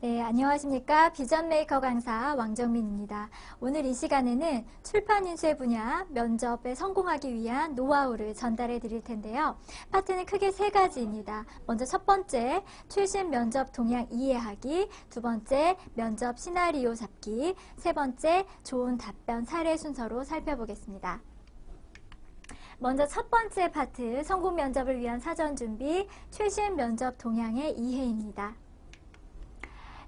네, 안녕하십니까. 비전 메이커 강사 왕정민입니다. 오늘 이 시간에는 출판 인쇄 분야 면접에 성공하기 위한 노하우를 전달해 드릴 텐데요. 파트는 크게 세 가지입니다. 먼저 첫 번째, 최신 면접 동향 이해하기. 두 번째, 면접 시나리오 잡기. 세 번째, 좋은 답변 사례 순서로 살펴보겠습니다. 먼저 첫 번째 파트, 성공 면접을 위한 사전 준비, 최신 면접 동향의 이해입니다.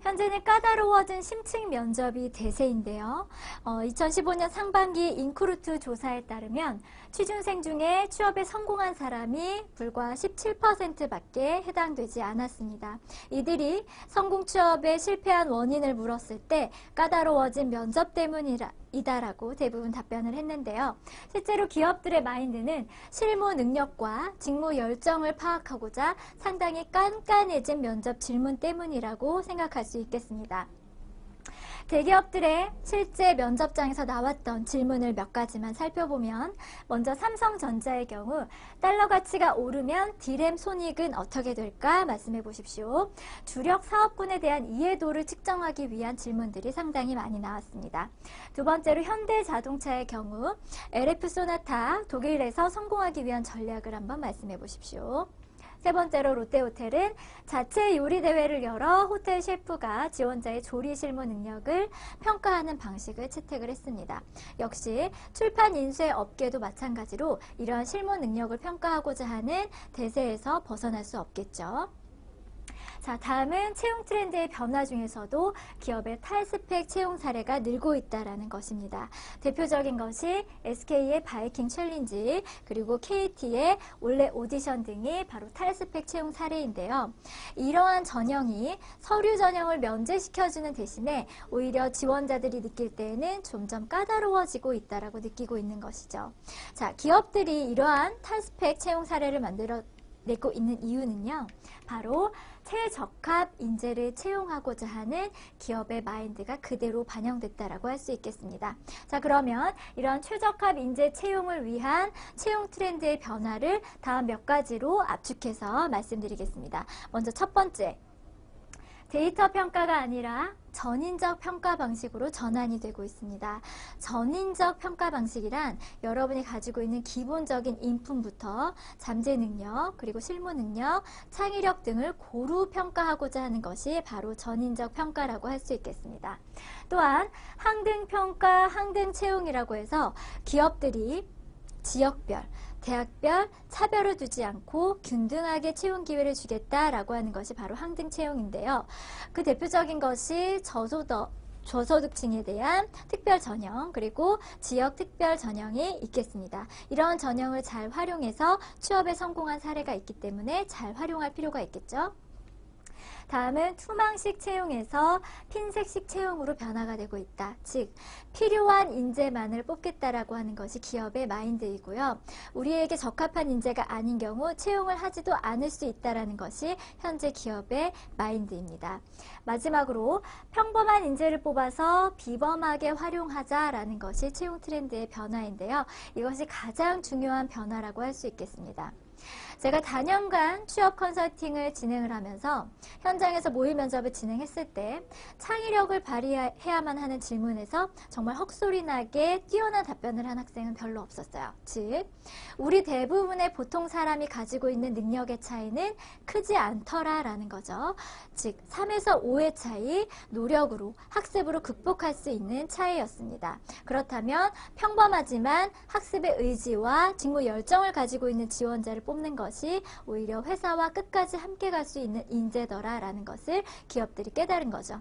현재는 까다로워진 심층 면접이 대세인데요. 어, 2015년 상반기 인크루트 조사에 따르면 취준생 중에 취업에 성공한 사람이 불과 17%밖에 해당되지 않았습니다. 이들이 성공 취업에 실패한 원인을 물었을 때 까다로워진 면접 때문이라 이다라고 대부분 답변을 했는데요. 실제로 기업들의 마인드는 실무 능력과 직무 열정을 파악하고자 상당히 깐깐해진 면접 질문 때문이라고 생각할 수 있겠습니다. 대기업들의 실제 면접장에서 나왔던 질문을 몇 가지만 살펴보면 먼저 삼성전자의 경우 달러 가치가 오르면 디램 손익은 어떻게 될까 말씀해 보십시오. 주력 사업군에 대한 이해도를 측정하기 위한 질문들이 상당히 많이 나왔습니다. 두 번째로 현대자동차의 경우 LF 소나타 독일에서 성공하기 위한 전략을 한번 말씀해 보십시오. 세 번째로 롯데호텔은 자체 요리 대회를 열어 호텔 셰프가 지원자의 조리 실무 능력을 평가하는 방식을 채택을 했습니다. 역시 출판 인쇄 업계도 마찬가지로 이러한 실무 능력을 평가하고자 하는 대세에서 벗어날 수 없겠죠. 자, 다음은 채용 트렌드의 변화 중에서도 기업의 탈스펙 채용 사례가 늘고 있다는 것입니다. 대표적인 것이 SK의 바이킹 챌린지 그리고 KT의 올레 오디션 등이 바로 탈스펙 채용 사례인데요. 이러한 전형이 서류 전형을 면제시켜주는 대신에 오히려 지원자들이 느낄 때에는 점점 까다로워지고 있다고 느끼고 있는 것이죠. 자, 기업들이 이러한 탈스펙 채용 사례를 만들어 내고 있는 이유는요. 바로 최적합 인재를 채용하고자 하는 기업의 마인드가 그대로 반영됐다라고 할 수 있겠습니다. 자, 그러면 이런 최적합 인재 채용을 위한 채용 트렌드의 변화를 다음 몇 가지로 압축해서 말씀드리겠습니다. 먼저 첫 번째, 데이터 평가가 아니라 전인적 평가 방식으로 전환이 되고 있습니다. 전인적 평가 방식이란 여러분이 가지고 있는 기본적인 인품부터 잠재 능력, 그리고 실무 능력, 창의력 등을 고루 평가하고자 하는 것이 바로 전인적 평가라고 할 수 있겠습니다. 또한 항등 평가, 항등 채용이라고 해서 기업들이 지역별, 대학별 차별을 두지 않고 균등하게 채용 기회를 주겠다라고 하는 것이 바로 항등 채용인데요. 그 대표적인 것이 저소득 저소득층에 대한 특별 전형 그리고 지역 특별 전형이 있겠습니다. 이런 전형을 잘 활용해서 취업에 성공한 사례가 있기 때문에 잘 활용할 필요가 있겠죠. 다음은 투망식 채용에서 핀색식 채용으로 변화가 되고 있다. 즉 필요한 인재만을 뽑겠다라고 하는 것이 기업의 마인드이고요. 우리에게 적합한 인재가 아닌 경우 채용을 하지도 않을 수 있다라는 것이 현재 기업의 마인드입니다. 마지막으로 평범한 인재를 뽑아서 비범하게 활용하자라는 것이 채용 트렌드의 변화인데요. 이것이 가장 중요한 변화라고 할 수 있겠습니다. 제가 다년간 취업 컨설팅을 진행을 하면서 현장에서 모의 면접을 진행했을 때 창의력을 발휘해야만 하는 질문에서 정말 헉소리 나게 뛰어난 답변을 한 학생은 별로 없었어요. 즉, 우리 대부분의 보통 사람이 가지고 있는 능력의 차이는 크지 않더라라는 거죠. 즉, 3에서 5의 차이, 노력으로, 학습으로 극복할 수 있는 차이였습니다. 그렇다면 평범하지만 학습의 의지와 직무 열정을 가지고 있는 지원자를 뽑는 것 것이 오히려 회사와 끝까지 함께 갈 수 있는 인재더라라는 것을 기업들이 깨달은 거죠.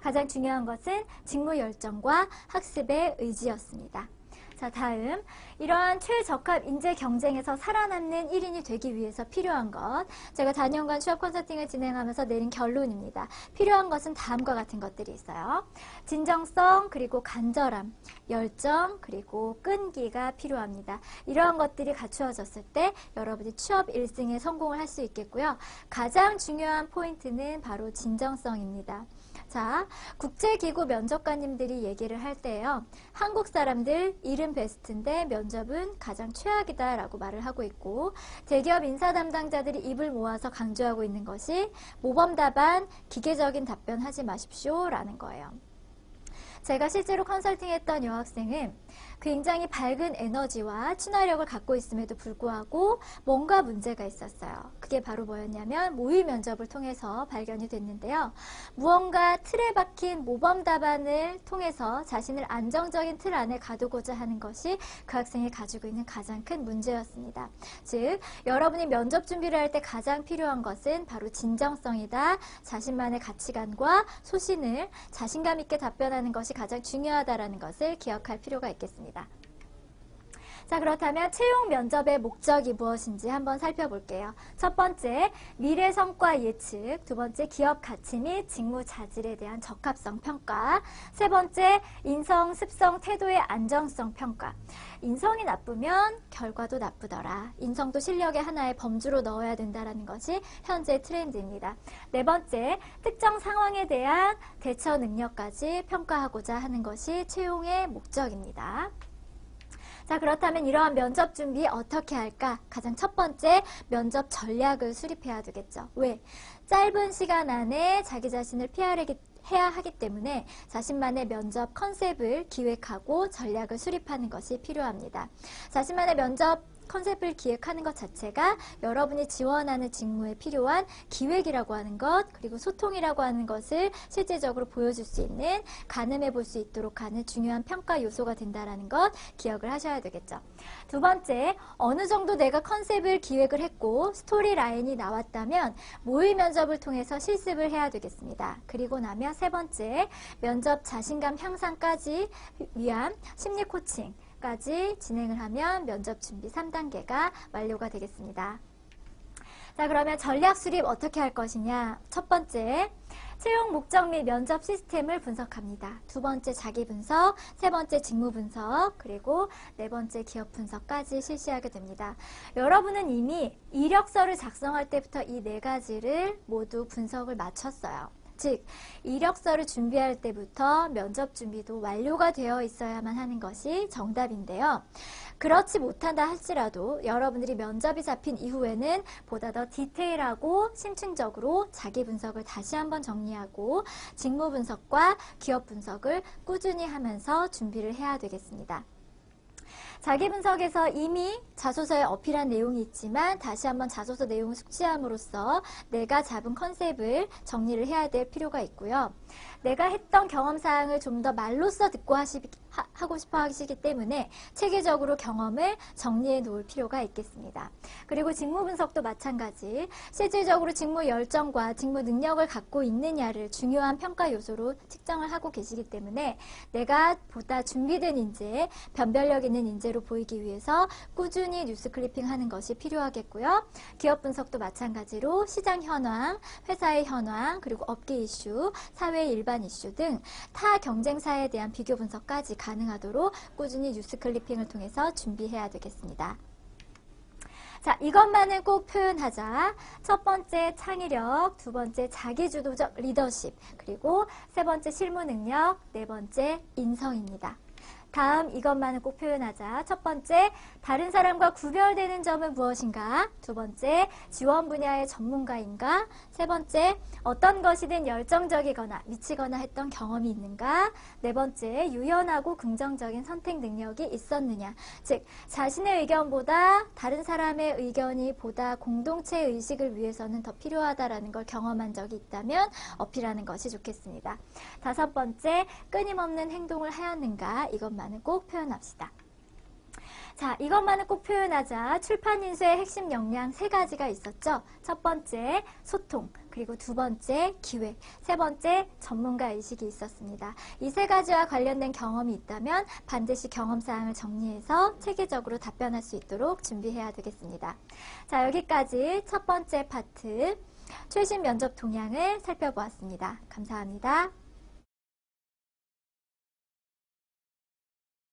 가장 중요한 것은 직무 열정과 학습의 의지였습니다. 자, 다음. 이러한 최적합 인재 경쟁에서 살아남는 1인이 되기 위해서 필요한 것. 제가 4년간 취업 컨설팅을 진행하면서 내린 결론입니다. 필요한 것은 다음과 같은 것들이 있어요. 진정성, 그리고 간절함, 열정, 그리고 끈기가 필요합니다. 이러한 것들이 갖추어졌을 때 여러분이 취업 1승에 성공을 할 수 있겠고요. 가장 중요한 포인트는 바로 진정성입니다. 자, 국제기구 면접관님들이 얘기를 할 때요. 한국 사람들 일은 베스트인데 면접은 가장 최악이다 라고 말을 하고 있고 대기업 인사 담당자들이 입을 모아서 강조하고 있는 것이 모범 답안, 기계적인 답변 하지 마십시오 라는 거예요. 제가 실제로 컨설팅했던 여학생은 굉장히 밝은 에너지와 친화력을 갖고 있음에도 불구하고 뭔가 문제가 있었어요. 그게 바로 뭐였냐면 모의 면접을 통해서 발견이 됐는데요. 무언가 틀에 박힌 모범 답안을 통해서 자신을 안정적인 틀 안에 가두고자 하는 것이 그 학생이 가지고 있는 가장 큰 문제였습니다. 즉, 여러분이 면접 준비를 할 때 가장 필요한 것은 바로 진정성이다. 자신만의 가치관과 소신을 자신감 있게 답변하는 것이 가장 중요하다는 것을 기억할 필요가 있겠습니다. 감사합니다. 자, 그렇다면 채용 면접의 목적이 무엇인지 한번 살펴볼게요. 첫 번째, 미래 성과 예측. 두 번째, 기업 가치 및 직무 자질에 대한 적합성 평가. 세 번째, 인성, 습성, 태도의 안정성 평가. 인성이 나쁘면 결과도 나쁘더라. 인성도 실력의 하나의 범주로 넣어야 된다는 것이 현재 트렌드입니다. 네 번째, 특정 상황에 대한 대처 능력까지 평가하고자 하는 것이 채용의 목적입니다. 자, 그렇다면 이러한 면접 준비 어떻게 할까? 가장 첫 번째, 면접 전략을 수립해야 되겠죠. 왜? 짧은 시간 안에 자기 자신을 피하기 해야 하기 때문에 자신만의 면접 컨셉을 기획하고 전략을 수립하는 것이 필요합니다. 자신만의 면접 컨셉을 기획하는 것 자체가 여러분이 지원하는 직무에 필요한 기획이라고 하는 것 그리고 소통이라고 하는 것을 실제적으로 보여줄 수 있는 가늠해 볼 수 있도록 하는 중요한 평가 요소가 된다는 것 기억을 하셔야 되겠죠. 두 번째 어느 정도 내가 컨셉을 기획을 했고 스토리 라인이 나왔다면 모의 면접을 통해서 실습을 해야 되겠습니다. 그리고 나면 세 번째 면접 자신감 향상까지 위한 심리 코칭 까지 진행을 하면 면접 준비 3단계가 완료가 되겠습니다. 자, 그러면 전략 수립 어떻게 할 것이냐? 첫 번째, 채용 목적 및 면접 시스템을 분석합니다. 두 번째 자기 분석, 세 번째 직무 분석, 그리고 네 번째 기업 분석까지 실시하게 됩니다. 여러분은 이미 이력서를 작성할 때부터 이 네 가지를 모두 분석을 마쳤어요. 즉 이력서를 준비할 때부터 면접 준비도 완료가 되어 있어야만 하는 것이 정답인데요. 그렇지 못한다 할지라도 여러분들이 면접이 잡힌 이후에는 보다 더 디테일하고 심층적으로 자기 분석을 다시 한번 정리하고 직무 분석과 기업 분석을 꾸준히 하면서 준비를 해야 되겠습니다. 자기 분석에서 이미 자소서에 어필한 내용이 있지만 다시 한번 자소서 내용을 숙지함으로써 내가 잡은 컨셉을 정리를 해야 될 필요가 있고요. 내가 했던 경험 사항을 좀 더 말로써 듣고 하시, 하, 고 싶어 하시기 때문에 체계적으로 경험을 정리해 놓을 필요가 있겠습니다. 그리고 직무 분석도 마찬가지. 실질적으로 직무 열정과 직무 능력을 갖고 있느냐를 중요한 평가 요소로 측정을 하고 계시기 때문에 내가 보다 준비된 인재, 변별력 있는 인재로 보이기 위해서 꾸준히 뉴스 클리핑 하는 것이 필요하겠고요. 기업 분석도 마찬가지로 시장 현황, 회사의 현황, 그리고 업계 이슈, 사회 일반 이슈 등 타 경쟁사에 대한 비교 분석까지 가능하도록 꾸준히 뉴스 클리핑을 통해서 준비해야 되겠습니다. 자, 이것만은 꼭 표현하자. 첫 번째 창의력, 두 번째 자기주도적 리더십, 그리고 세 번째 실무 능력, 네 번째 인성입니다. 다음 이것만은 꼭 표현하자. 첫 번째, 다른 사람과 구별되는 점은 무엇인가? 두 번째, 지원 분야의 전문가인가? 세 번째, 어떤 것이든 열정적이거나 미치거나 했던 경험이 있는가? 네 번째, 유연하고 긍정적인 선택 능력이 있었느냐? 즉, 자신의 의견보다 다른 사람의 의견이 보다 공동체 의식을 위해서는 더 필요하다라는 걸 경험한 적이 있다면 어필하는 것이 좋겠습니다. 다섯 번째, 끊임없는 행동을 하였는가? 이것만 이것만은 꼭 표현합시다. 자, 이것만은 꼭 표현하자. 출판 인수의 핵심 역량 세 가지가 있었죠. 첫 번째, 소통. 그리고 두 번째, 기획. 세 번째, 전문가 의식이 있었습니다. 이 세 가지와 관련된 경험이 있다면 반드시 경험사항을 정리해서 체계적으로 답변할 수 있도록 준비해야 되겠습니다. 자, 여기까지 첫 번째 파트. 최신 면접 동향을 살펴보았습니다. 감사합니다.